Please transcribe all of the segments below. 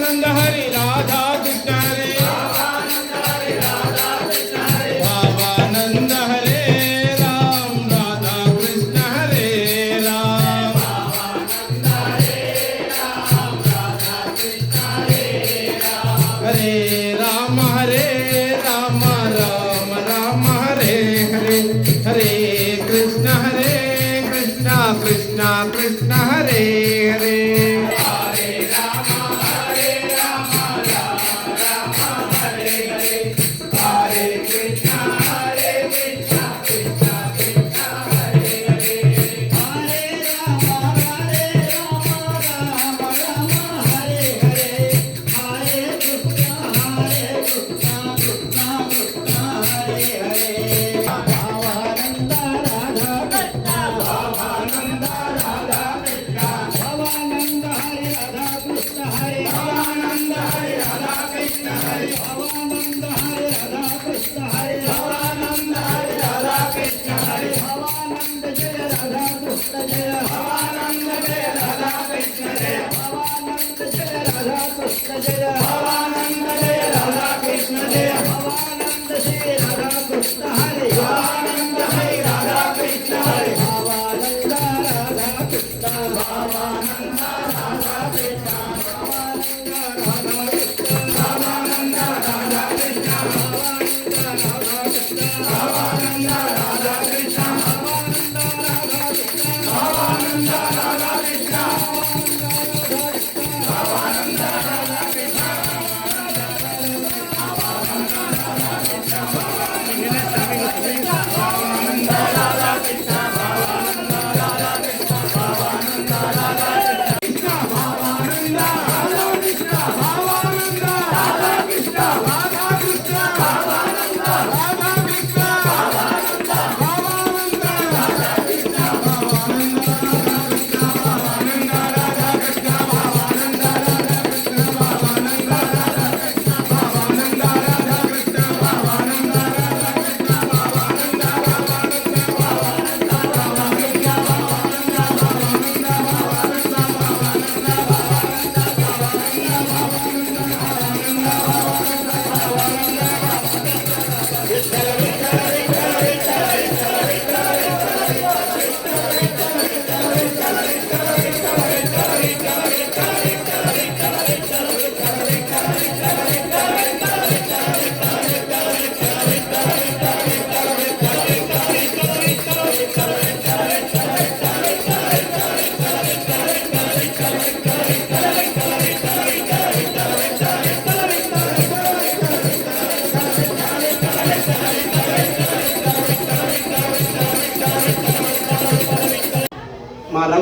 Radhananda Hari Radha Krishna Hare Hare Rama Hare Yeah.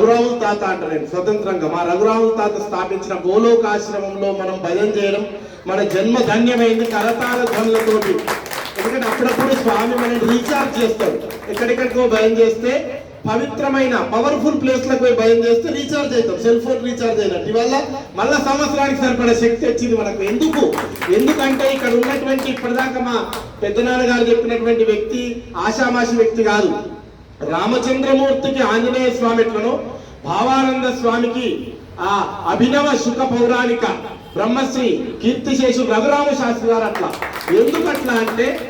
తాత అంట స్వతంత్రంగా. మా రఘురాముల తాత స్థాపించిన గోలోకాశ్రమంలో మనం భజన చేయడం మన జన్మ ధన్యమైంది కరతాల ధ్వనులతోటి. ఎందుకంటే అప్పుడప్పుడు స్వామి మనం రీఛార్జ్ చేస్తాడు ఎక్కడెక్కడికో భయం చేస్తే పవిత్రమైన పవర్ఫుల్ ప్లేస్లకు పోయి భయం చేస్తే రీఛార్జ్ అవుతాం. సెల్ ఫోన్ రీఛార్జ్ అయినట్టు. ఇవల్ల మళ్ళా సంవత్సరానికి సరిపడే శక్తి వచ్చింది మనకు. ఎందుకు? ఎందుకంటే ఇక్కడ ఉన్నటువంటి ఇప్పటిదాకా మా పెద్దనాన్న గారు చెప్పినటువంటి వ్యక్తి ఆషామాషి వ్యక్తి కాదు. రామచంద్రమూర్తికి ఆంజనేయ స్వామి ఎట్లనో భావానంద స్వామికి ఆ అభినవ శుక పౌరాణిక బ్రహ్మశ్రీ కీర్తిశేషు రఘురామ శాస్త్రి గారు అట్లా. ఎందుకట్లా అంటే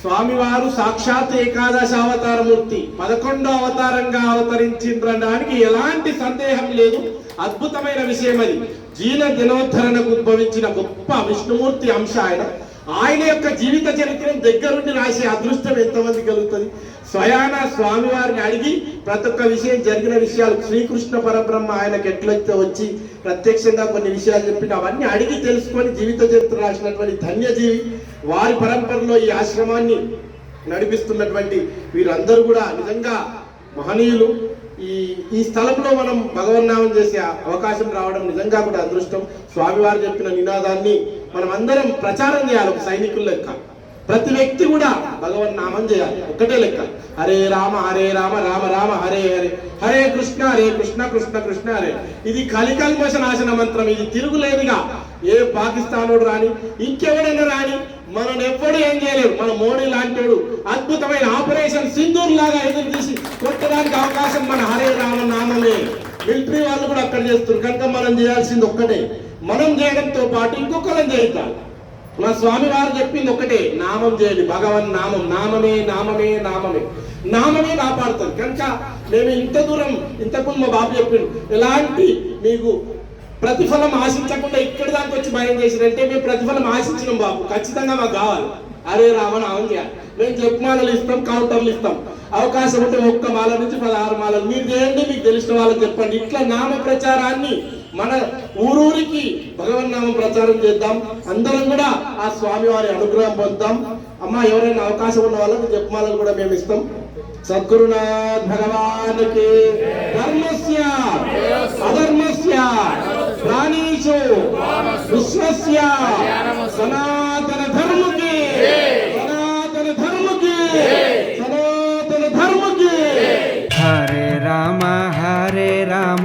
స్వామివారు సాక్షాత్ ఏకాదశ అవతారమూర్తి పదకొండో అవతారంగా అవతరించిందనడానికి ఎలాంటి సందేహం లేదు. అద్భుతమైన విషయం అది. జీన దినోద్ధరణకు ఉద్భవించిన గొప్ప విష్ణుమూర్తి అంశ ఆయన. ఆయన యొక్క జీవిత చరిత్రను దగ్గరుండి రాసే అదృష్టం ఎంతమంది కలుగుతుంది? స్వయాన స్వామివారిని అడిగి ప్రతి ఒక్క విషయం జరిగిన విషయాలు శ్రీకృష్ణ పరబ్రహ్మ ఆయనకు ఎట్లయితే వచ్చి ప్రత్యక్షంగా కొన్ని విషయాలు చెప్పిన అవన్నీ అడిగి తెలుసుకొని జీవిత చరిత్ర రాసినటువంటి ధన్యజీవి వారి పరంపరలో ఈ ఆశ్రమాన్ని నడిపిస్తున్నటువంటి వీరందరూ కూడా నిజంగా మహనీయులు. ఈ ఈ స్థలంలో మనం భగవన్నామం చేసే అవకాశం రావడం నిజంగా కూడా అదృష్టం. స్వామివారు చెప్పిన నినాదాన్ని మనం అందరం ప్రచారం చేయాలి ఒక సైనికుల లెక్క. ప్రతి వ్యక్తి కూడా భగవన్ నామం చేయాలి. ఒకటే లెక్క. హరే రామ హరే రామ రామ రామ హరే హరే. హరే కృష్ణ హరే కృష్ణ కృష్ణ కృష్ణ హరే. ఇది కలికల్మష నాశన మంత్రం. ఇది తిరుగులేదుగా ఏ పాకిస్తానుడు రాని ఇంకెవడైనా రాని మనం ఎప్పుడు ఏం చేయలేరు మన మోడీ లాంటివాడు అద్భుతమైన ఆపరేషన్ సింధూర్ లాగా ఎదురు తీసి కొట్టడానికి అవకాశం మన హరే రామ నామమే మిలిటరీ వాళ్ళు కూడా అక్కడ చేస్తారు కనుక మనం చేయాల్సింది ఒక్కటే. మనం చేయడంతో పాటు ఇంకొకరం చేయిద్దాం మా స్వామి వారు చెప్పింది ఒకటే నామం చేయండి భగవన్ నామం నామమే నామమే నామమే. నామమే కాపాడుతుంది కనుక మేము ఇంత దూరం ఇంతకుముందు మా బాబు చెప్పిండు ఎలాంటి మీకు ప్రతిఫలం ఆశించకుండా ఇక్కడి దాకా వచ్చి భయం చేసినంటే మేము ప్రతిఫలం ఆశించినాం బాబు. ఖచ్చితంగా మాకు కావాలి. అరే రామణ అవును మేము జపమాలలు ఇస్తాం కౌంటర్లు ఇస్తాం. అవకాశం ఉంటే ఒక్క మాల నుంచి పదహారు మాలలు. మీరు చేయండి మీకు తెలిసిన వాళ్ళకి చెప్పండి. ఇట్లా నామ ప్రచారాన్ని మన ఊరూరికి భగవన్నామం ప్రచారం చేద్దాం. అందరం కూడా ఆ స్వామి వారి అనుగ్రహం పొందుతాం. అమ్మ ఎవరైనా అవకాశం ఉన్న వాళ్ళకి జపమాలను కూడా మేము ఇస్తాం. సద్గురునాథ్ భగవానికి ధర్మస్య అధర్మస్య ప్రాణీషు విశ్వస్య సనాతన ధర్మకి సనాతన ధర్మకి సనాతన ధర్మకి. హరే రామ హరే రామ.